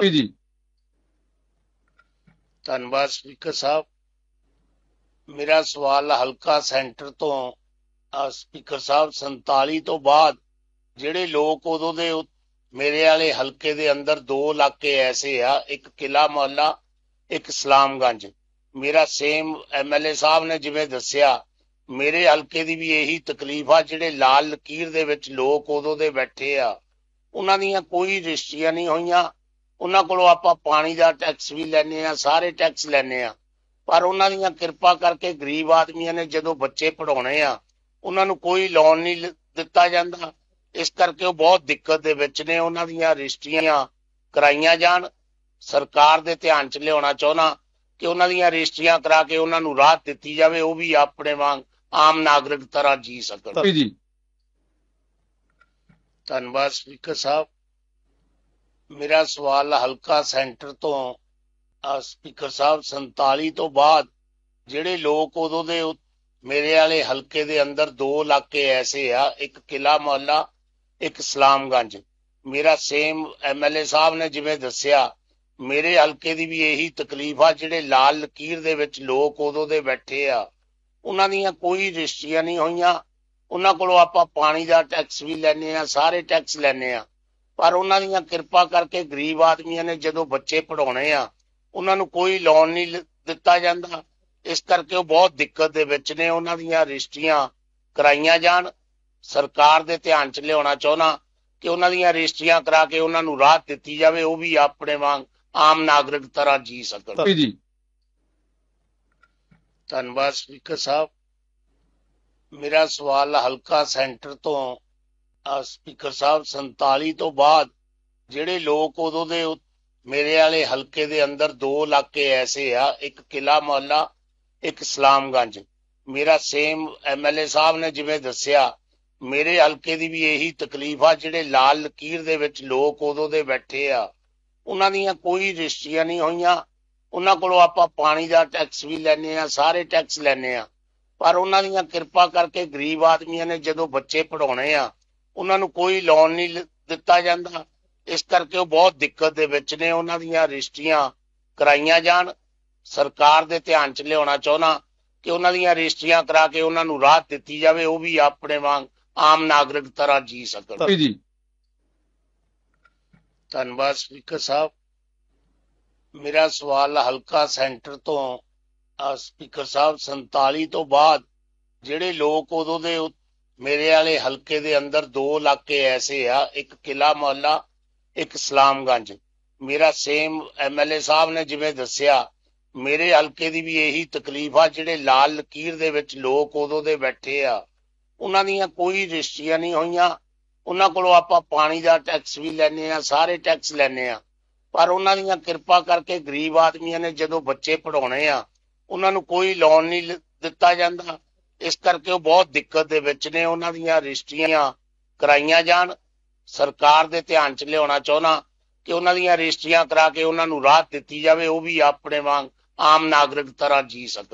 ਜੀ ਜੀ। ਧੰਨਵਾਦ ਸਪੀਕਰ ਸਾਹਿਬ। ਮੇਰਾ ਸਵਾਲ ਹਲਕਾ ਸੈਂਟਰ ਤੋਂ ਸਪੀਕਰ ਸਾਹਿਬ 47 ਤੋਂ ਬਾਅਦ ਜਿਹੜੇ ਲੋਕ ਉਦੋਂ ਦੇ ਮੇਰੇ ਵਾਲੇ ਹਲਕੇ ਦੇ ਅੰਦਰ ਦੋ ਇਲਾਕੇ ਐਸੇ ਆ, ਇੱਕ ਕਿਲਾ ਮੁਹੱਲਾ, ਇੱਕ ਇਸਲਾਮਗੰਜ ਮੇਰਾ ਸੇਮ ਐਮਐਲਏ ਸਾਹਿਬ ਨੇ ਜਿਵੇਂ ਦੱਸਿਆ, ਮੇਰੇ ਹਲਕੇ ਦੀ ਵੀ ਇਹੀ ਤਕਲੀਫ ਆ, ਜਿਹੜੇ ਲਾਲ ਲਕੀਰ ਦੇ ਵਿੱਚ ਲੋਕ ਉਦੋਂ ਦੇ ਬੈਠੇ ਆ, ਉਹਨਾਂ ਦੀਆਂ ਕੋਈ ਰਜਿਸਟਰੀਆਂ ਨਹੀਂ ਹੋਈਆਂ। ਉਹਨਾਂ ਕੋਲੋਂ ਆਪਾਂ ਪਾਣੀ ਦਾ ਟੈਕਸ ਵੀ ਲੈਨੇ ਆ ਸਾਰੇ ਟੈਕਸ ਲੈਨੇ ਆ ਪਰ ਉਹਨਾਂ ਦੀਆਂ ਕਿਰਪਾ ਕਰਕੇ ਗਰੀਬ ਆਦਮੀਆਂ ਨੇ ਜਦੋਂ ਬੱਚੇ ਪੜਾਉਣੇ ਆ ਉਹਨਾਂ ਨੂੰ ਕੋਈ ਲੋਨ ਨਹੀਂ ਦਿੱਤਾ ਜਾਂਦਾ। ਇਸ ਕਰਕੇ ਉਹ ਬਹੁਤ ਦਿੱਕਤ ਦੇ ਵਿੱਚ ਨੇ ਉਹਨਾਂ ਦੀਆਂ ਰਜਿਸਟਰੀਆਂ ਕਰਾਈਆਂ ਜਾਣ। ਸਰਕਾਰ ਦੇ ਧਿਆਨ 'ਚ ਲਿਆਉਣਾ ਚਾਹੁੰਦਾ ਕਿ ਉਹਨਾਂ ਦੀਆਂ ਰਜਿਸਟਰੀਆਂ ਕਰਾ ਕੇ ਉਹਨਾਂ ਨੂੰ ਰਾਹਤ ਦਿੱਤੀ ਜਾਵੇ ਉਹ ਵੀ ਆਪਣੇ ਵਾਂਗ ਆਮ ਨਾਗਰਿਕ ਤਰ੍ਹਾਂ ਜੀ ਸਕਣ। ਜੀ ਜੀ। ਧੰਨਵਾਦ ਸਪੀਕਰ ਸਾਹਿਬ। ਮੇਰਾ ਸਵਾਲ ਹਲਕਾ ਸੈਂਟਰ ਤੋਂ ਸਪੀਕਰ ਸਾਹਿਬ 47 ਤੋਂ ਬਾਅਦ ਜਿਹੜੇ ਲੋਕ ਉਦੋਂ ਦੇ ਮੇਰੇ ਵਾਲੇ ਹਲਕੇ ਦੇ ਅੰਦਰ ਦੋ ਇਲਾਕੇ ਐਸੇ ਆ, ਇੱਕ ਕਿਲਾ ਮੁਹੱਲਾ, ਇੱਕ ਇਸਲਾਮਗੰਜ ਮੇਰਾ ਸੇਮ ਐਮਐਲਏ ਸਾਹਿਬ ਨੇ ਜਿਵੇਂ ਦੱਸਿਆ, ਮੇਰੇ ਹਲਕੇ ਦੀ ਵੀ ਇਹੀ ਤਕਲੀਫ ਆ, ਜਿਹੜੇ ਲਾਲ ਲਕੀਰ ਦੇ ਵਿੱਚ ਲੋਕ ਉਦੋਂ ਦੇ ਬੈਠੇ ਆ। ਉਹਨਾਂ ਦੀਆਂ ਕੋਈ ਰਜਿਸਟਰੀਆਂ ਨਹੀਂ ਹੋਈਆਂ। ਉਹਨਾਂ ਕੋਲੋਂ ਆਪਾਂ ਪਾਣੀ ਦਾ ਟੈਕਸ ਵੀ ਲੈਨੇ ਆ ਸਾਰੇ ਟੈਕਸ ਲੈਨੇ ਆ ਪਰ ਉਹਨਾਂ ਦੀਆਂ ਕਿਰਪਾ ਕਰਕੇ ਗਰੀਬ ਆਦਮੀਆਂ ਨੇ ਜਦੋਂ ਬੱਚੇ ਪੜਾਉਣੇ ਆ ਉਹਨਾਂ ਨੂੰ ਕੋਈ ਲੋਨ ਨਹੀਂ ਦਿੱਤਾ ਜਾਂਦਾ। ਇਸ ਕਰਕੇ ਉਹ ਬਹੁਤ ਦਿੱਕਤ ਦੇ ਵਿੱਚ ਨੇ ਉਹਨਾਂ ਦੀਆਂ ਰਜਿਸਟਰੀਆਂ ਕਰਾਈਆਂ ਜਾਣ। ਸਰਕਾਰ ਦੇ ਧਿਆਨ 'ਚ ਲਿਆਉਣਾ ਚਾਹੁੰਦਾ ਕਿ ਉਹਨਾਂ ਦੀਆਂ ਰਜਿਸਟਰੀਆਂ ਕਰਾ ਕੇ ਉਹਨਾਂ ਨੂੰ ਰਾਹਤ ਦਿੱਤੀ ਜਾਵੇ ਉਹ ਵੀ ਆਪਣੇ ਵਾਂਗ ਆਮ ਨਾਗਰਿਕ ਤਰ੍ਹਾਂ ਜੀ ਸਕਣ। ਜੀ ਜੀ। ਧੰਨਵਾਦ ਸਪੀਕਰ ਸਾਹਿਬ। ਮੇਰਾ ਸਵਾਲ ਹਲਕਾ ਸੈਂਟਰ ਤੋਂ ਸਪੀਕਰ ਸਾਹਿਬ 47 ਤੋਂ ਬਾਅਦ ਜਿਹੜੇ ਲੋਕ ਉਦੋਂ ਦੇ ਮੇਰੇ ਵਾਲੇ ਹਲਕੇ ਦੇ ਅੰਦਰ ਦੋ ਇਲਾਕੇ ਐਸੇ ਆ, ਇੱਕ ਕਿਲਾ ਮੁਹੱਲਾ, ਇੱਕ ਇਸਲਾਮਗੰਜ ਮੇਰਾ ਸੇਮ ਐਮਐਲਏ ਸਾਹਿਬ ਨੇ ਜਿਵੇਂ ਦੱਸਿਆ, ਮੇਰੇ ਹਲਕੇ ਦੀ ਵੀ ਇਹੀ ਤਕਲੀਫ ਆ, ਜਿਹੜੇ ਲਾਲ ਲਕੀਰ ਦੇ ਵਿੱਚ ਲੋਕ ਉਦੋਂ ਦੇ ਬੈਠੇ ਆ। ਉਹਨਾਂ ਦੀਆਂ ਕੋਈ ਰਜਿਸਟਰੀਆਂ ਨਹੀਂ ਹੋਈਆਂ। ਉਹਨਾਂ ਕੋਲੋਂ ਆਪਾਂ ਪਾਣੀ ਦਾ ਟੈਕਸ ਵੀ ਲੈਨੇ ਆ ਸਾਰੇ ਟੈਕਸ ਲੈਨੇ ਆ ਪਰ ਉਹਨਾਂ ਦੀਆਂ ਕਿਰਪਾ ਕਰਕੇ ਗਰੀਬ ਆਦਮੀਆਂ ਨੇ ਜਦੋਂ ਬੱਚੇ ਪੜਾਉਣੇ ਆ ਉਹਨਾਂ ਨੂੰ ਕੋਈ ਲੋਨ ਨਹੀਂ ਦਿੱਤਾ ਜਾਂਦਾ। ਇਸ ਕਰਕੇ ਉਹ ਬਹੁਤ ਦਿੱਕਤ ਦੇ ਵਿੱਚ ਨੇ। ਉਹਨਾਂ ਦੀਆਂ ਰਜਿਸਟਰੀਆਂ ਕਰਾਈਆਂ ਜਾਣ। ਸਰਕਾਰ ਦੇ ਧਿਆਨ 'ਚ ਲਿਆਉਣਾ ਚਾਹੁੰਦਾ ਕਿ ਉਹਨਾਂ ਦੀਆਂ ਰਜਿਸਟਰੀਆਂ ਕਰਾ ਕੇ ਉਹਨਾਂ ਨੂੰ ਰਾਹਤ ਦਿੱਤੀ ਜਾਵੇ। ਉਹ ਵੀ ਆਪਣੇ ਵਾਂਗ ਆਮ ਨਾਗਰਿਕ ਤਰ੍ਹਾਂ ਜੀ ਸਕਣ। ਜੀ ਜੀ। ਧੰਨਵਾਦ ਸਪੀਕਰ ਸਾਹਿਬ। ਮੇਰਾ ਸਵਾਲ ਹਲਕਾ ਸੈਂਟਰ ਤੋਂ ਸਪੀਕਰ ਸਾਹਿਬ 47 ਤੋਂ ਬਾਅਦ ਜਿਹੜੇ ਲੋਕ ਉਦੋਂ ਦੇ ਮੇਰੇ ਵਾਲੇ ਹਲਕੇ ਦੇ ਅੰਦਰ ਦੋ ਇਲਾਕੇ ਐਸੇ ਆ, ਇੱਕ ਕਿਲਾ ਮੁਹੱਲਾ, ਇੱਕ ਇਸਲਾਮਗੰਜ ਮੇਰਾ ਸੇਮ ਐਮਐਲਏ ਸਾਹਿਬ ਨੇ ਜਿਵੇਂ ਦੱਸਿਆ, ਮੇਰੇ ਹਲਕੇ ਦੀ ਵੀ ਇਹੀ ਤਕਲੀਫ ਆ, ਜਿਹੜੇ ਲਾਲ ਲਕੀਰ ਦੇ ਵਿੱਚ ਲੋਕ ਉਦੋਂ ਦੇ ਬੈਠੇ ਆ। ਉਹਨਾਂ ਦੀਆਂ ਕੋਈ ਰਜਿਸਟਰੀਆਂ ਨਹੀਂ ਹੋਈਆਂ। ਉਹਨਾਂ ਕੋਲੋਂ ਆਪਾਂ ਪਾਣੀ ਦਾ ਟੈਕਸ ਵੀ ਲੈਨੇ ਆ ਸਾਰੇ ਟੈਕਸ ਲੈਨੇ ਆ ਪਰ ਉਹਨਾਂ ਦੀਆਂ ਕਿਰਪਾ ਕਰਕੇ ਗਰੀਬ ਆਦਮੀਆਂ ਨੇ ਜਦੋਂ ਬੱਚੇ ਪੜਾਉਣੇ ਆ, ਉਹਨਾਂ ਨੂੰ ਕੋਈ ਲੋਨ ਨਹੀਂ ਦਿੱਤਾ ਜਾਂਦਾ। ਇਸ ਕਰਕੇ ਉਹ ਬਹੁਤ ਦਿੱਕਤ ਦੇ ਵਿੱਚ ਨੇ, ਉਹਨਾਂ ਦੀਆਂ ਰਜਿਸਟਰੀਆਂ ਕਰਾਈਆਂ ਜਾਣ। ਸਰਕਾਰ ਦੇ ਧਿਆਨ 'ਚ ਲਿਆਉਣਾ ਚਾਹੁੰਦਾ ਕਿ ਉਹਨਾਂ ਦੀਆਂ ਰਜਿਸਟਰੀਆਂ ਕਰਾ ਕੇ ਉਹਨਾਂ ਨੂੰ ਰਾਹਤ ਦਿੱਤੀ ਜਾਵੇ, ਉਹ ਵੀ ਆਪਣੇ ਵਾਂਗ ਆਮ ਨਾਗਰਿਕ ਤਰ੍ਹਾਂ ਜੀ ਸਕਣ।